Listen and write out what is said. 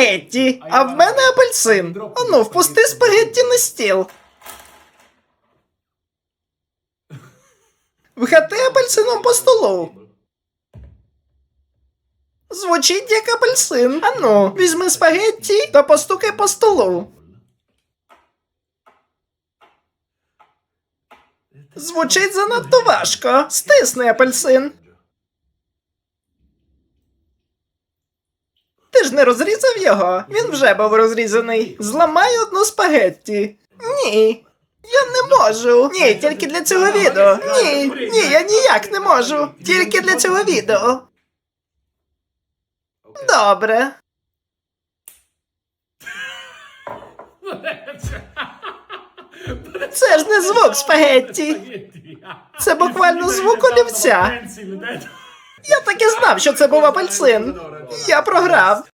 спагетті, а в мене апельсин. Ану, впусти спагетті на стіл. Вгати апельсином по столу. Звучить як апельсин. Ану, візьми спагетті та постукай по столу. Звучить занадто важко. Стисни апельсин. Ж не розрізав його. Він вже був розрізаний. Зламай одну спагетті. Ні. Я не можу. Ні, тільки для цього відео. Ні, ні, я ніяк не можу. Тільки для цього відео. Добре. Це ж не звук спагетті. Це буквально звук олівця. Я так і знав, що це був апельсин. Я програв.